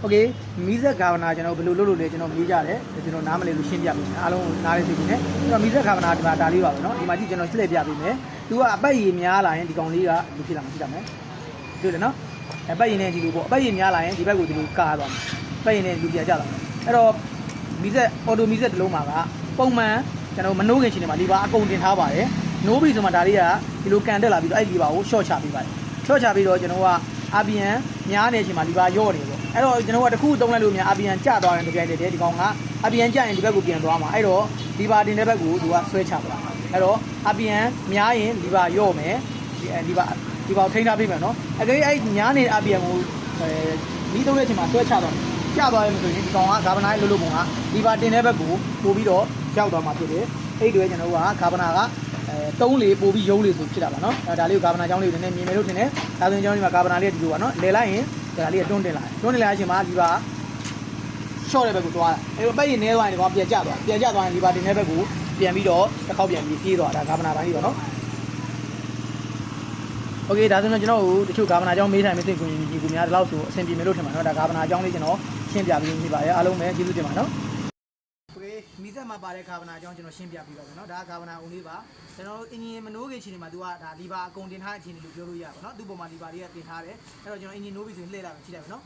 โอเคမီးဆက်ကာဗနာကျွန်တော်ဘယ်လိုလုပ်လို့လဲကျွန်တော်မေးကြတယ်ကျွန်တော်နားမလည်လို့ရှင်းပြပေးမယ်အားလုံးနားလေးသိပြီနဲ့ကျွန်တော်မီးဆက်ကာဗနာဒီမှာဒါလေးပါပဲเนาะဒီမှာကြည့်ကျွန်တော်လှည့်ပြပေးမယ်သူကအပတ်ရည်များလာရင်ဒီကောင်လေးကဒီဖြစ်လာမှာကြည့်ကြမယ်တွေ့တယ်เนาะအပတ်ရည်နဲ့ဒီလိုပေါ့အပတ်ရည်များလာရင်ဒီဘက်ကိုဒီလိုကာသွားမယ်အပတ်ရည်နဲ့ဒီပြကြလာမယ်အဲ့တော့မီးဆက်အော်တိုမီးဆက်တစ်လုံးမှာကပုံမှန်ကျွန်တော်မနိုးခင်ချိန်တွေမှာဒီပါအကုန်တင်ထားပါတယ်နိုးပြီဆိုမှဒါလေးကဒီလိုကန်တက်လာပြီးတော့အဲ့ဒီပါကို short ချပေးပါတယ် short ချပြီးတော့ကျွန်တော်က RPN များနေချိန်မှာဒီပါရော့နေပေါ့ အဲ့တော့ကျွန်တော်ကတစ်ခုသုံးလိုက်လို့များ RPN ကျသွားရင်တကယ်တည်းဒီကောင်က RPN ကျရင်ဒီဘက်ကိုပြန်သွားမှာအဲ့တော့ဒီပါတင်တဲ့ဘက်ကိုသူကဆွဲချပလာအဲ့တော့ RPN များရင်ဒီပါရော့မယ်ဒီဒီပါဒီပါကိုထိန်းထားပေးမယ်နော်အကယ်အဲ့များနေတဲ့ RPN ကိုအဲဒီသုံးတဲ့အချိန်မှာဆွဲချသွားကျသွားရင်ဆိုရင်ဒီကောင်ကဂါဗနာလို့လို့ပုံကဒီပါတင်တဲ့ဘက်ကိုပို့ပြီးတော့ကြောက်သွားမှာဖြစ်တယ်အဲ့ဒီတွေကျွန်တော်ကဂါဗနာကအဲတုံးလေပို့ပြီးရုံးလေဆိုဖြစ်တာပါနော်အဲဒါလေးကိုဂါဗနာကြောင်းလေးကိုနည်းနည်းမြင်မယ်လို့ထင်တယ်ဒါဆိုရင်ကျွန်တော်ဒီမှာဂါဗနာလေးကဒီလိုပါနော်လဲလိုက်ရင် ဒါလေးကတွန်းတင်လာတယ်တွန်းတင်လာတဲ့အချိန်မှာဒီပါ short တဲ့ဘက်ကိုသွားတာအဲတော့ပတ်ရင်နေသွားရင်ဒီကောင်ပြန်ကျသွားပြန်ကျသွားရင်ဒီပါတင်တဲ့ဘက်ကိုပြန်ပြီးတော့တစ်ခေါက်ပြန်ပြီးပြေးသွားတာဂါဗနာပိုင်းကြီးတော့နော်โอเคဒါဆိုတော့ကျွန်တော်တို့တချို့ဂါဗနာအကြောင်းမေးတိုင်းမသိကိုရင်ကြီးကိုများဒီလောက်ဆိုအဆင်ပြေမယ်လို့ထင်ပါတော့ဒါဂါဗနာအကြောင်းလေးကျွန်တော်ရှင်းပြပေးနေပါရအားလုံးပဲကျေးဇူးတင်ပါနော်โอเ คမိသက်မှာပါတဲ့ဂါဗနာအကြောင်းကျွန်တော်ရှင်းပြပေးပါမယ်နော်ဒါကဂါဗနာဦးလေးပါကျွန်တော်တို့အင်ဂျင်မနိုးခင်ချိန်တွေမှာသူကဒါလီဗာအကုန်တင်ထားတဲ့အခြေအနေလို့ပြောလို့ရပါတော့နော်သူ့ပုံမှာလီဗာလေးကတင်ထားတယ်အဲ့တော့ကျွန်တော်အင်ဂျင်နိုးပြီဆိုရင်လှည့်လိုက်မယ်ကြည့်လိုက်မယ်နော်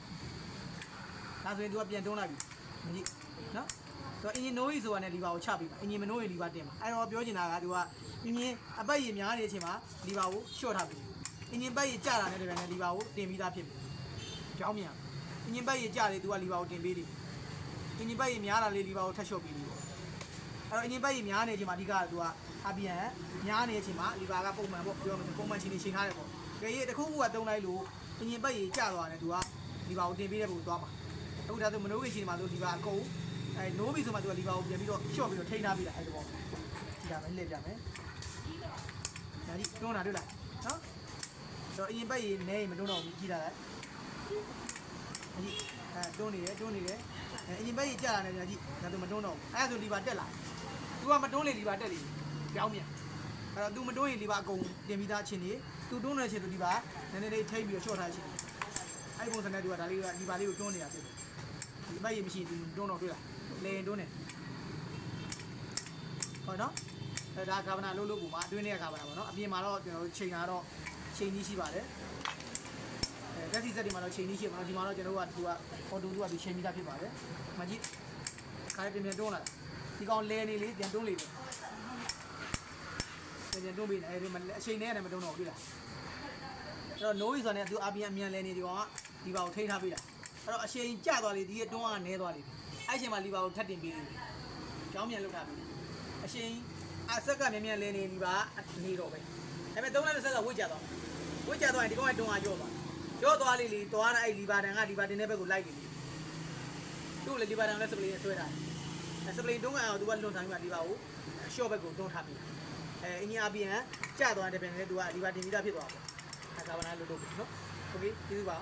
ဒါဆိုရင်သူကပြန်တွန်းလိုက်ပြီမကြည့်နော်ဆိုတော့အင်ဂျင်နိုးပြီဆိုတာနဲ့လီဗာကိုချပြီးပါအင်ဂျင်မနိုးရင်လီဗာတင်ပါအဲ့တော့ပြောချင်တာကသူကအင်ဂျင်အပတ်ရည်များနေတဲ့အချိန်မှာလီဗာကိုရှော့ထားပြီအင်ဂျင်ပတ်ရည်ကျတာနဲ့တည်းနဲ့လီဗာကိုတင်ပြီးသားဖြစ်ပြီကြောင်းမြန်အင်ဂျင်ပတ်ရည်ကျတယ်သူကလီဗာကိုတင်ပေးတယ် အင်ဂျင်ပတ်ရည်များတာလေးလီဗာကိုထပ်လျှော့ပြီးပြီပေါ့အဲ့တော့အင်ဂျင်ဘက်ကြီးများနေချိန်မှာအဓိကကသူက RPN များနေချိန်မှာလီဗာကပုံမှန်ပေါ့ပြောမယ်ပုံမှန်ချိန်နေချိန်ထားတယ်ပေါ့။ကြည့်ရတခုခုကတုံးလိုက်လို့အင်ဂျင်ဘက်ကြီးကျသွားတယ်သူကလီဗာကိုတင်ပေးတဲ့ပုံသွားမှာ။အခုဒါဆိုမနိုးခင်ချိန်မှာလို့လီဗာအကုန်အဲနိုးပြီဆိုမှသူကလီဗာကိုပြန်ပြီးတော့ရှော့ပြီးတော့ထိန်းထားပြီးတာအဲ့ဒီပေါ့။ကြည့်ရမယ်လှည့်ပြမယ်။ဒါကြီးတွန်းတာတွေ့လားနော်။ဆိုတော့အင်ဂျင်ဘက်ကြီးနေရင်မတွန်းတော့ဘူးကြည့်တာလေ။အ ကြီးအဲတွန်းနေတယ်တွန်းနေတယ်အရင်ဘက်ကြီးကြာလာနေပြန်ကြီးဒါသူမတွန်းတော့ဘူးအဲဒါဆိုဒီပါတက်လာသူကမတွန်းလေဒီပါတက်လေကြောင်းပြန်အဲ့တော့သူမတွန်းရင်ဒီပါအကုန်တင်ပြီးသားအချင်းနေသူတွန်းနေချင်းသူဒီပါနည်းနည်းလေးထိပ်ပြီးတော့ short ထားချင်းအဲ့ပုံစံနဲ့သူကဒါလေးကဒီပါလေးကိုတွန်းနေတာဖြစ်တယ်ဒီဘက်ကြီးမရှိဘူးတွန်းတော့တွေ့လားလေရင်တွန်းနေဟုတ်နော်ဒါကာဗနာလို့လို့ပုံမှာအတွင်းထဲကကာဗနာပေါ့နော်အပြင်မှာတော့ကျွန်တော်တို့ချိန်တာတော့ချိန်ကြီးရှိပါတယ် အဲတက်စီစက်ဒီမှာတော့ချိန်ကြီးရှိပါတော့ဒီမှာတော့ကျွန်တော်တို့က तू ကအော်တို तू ကဒီချိန်ပြီးသားဖြစ်ပါတယ်မကြီးခါရပြင်ပြင်တွန်းလာဒီကောင်လဲနေလေပြန်တွန်းလေပဲပြန်တွန်းပြီးအဲဒီမှာအချိန်နဲ့နဲ့မတွန်းတော့ဘူးတွေ့လားအဲ့တော့ no ဆိုတဲ့သူအပြင်အမြန်လဲနေဒီကောင်ကဒီပါကိုထိန်းထားပေးတာအဲ့တော့အချိန်ကျသွားလေဒီရဲ့တွန်းကနဲသွားလေအဲ့အချိန်မှာလီပါကိုထပ်တင်ပေးတယ်ကြောင်းမြန်လောက်တာပြီအချိန်အဆက်ကမြန်မြန်လဲနေဒီပါနေတော့ပဲဒါပေမဲ့သုံးလိုက်တဲ့ဆက်ကဝိတ်ကြသွားဝိတ်ကြသွားရင်ဒီကောင်ကတွန်းကကြော့သွား ကြော့သွားလေလေသွားတဲ့အဲ့လီပါတန်ကလီပါတင်တဲ့ဘက်ကိုလိုက်နေလေသူ့လေလီပါတန်လည်းစပလင်းဆွဲထားတယ် စပလင်တွန်းကန်အောင်သူကလွန်ထားပြီးမှဒီပါကိုရှော့ဘက်ကိုတွန်းထားပြီးအဲအင်ဂျင်အပြင်ကျသွားတဲ့ပြန်လေသူကဒီပါတင်ပြီးသားဖြစ်သွားတယ်အခါကဘာနာလို့လို့နော်โอเคကျေးဇူးပါ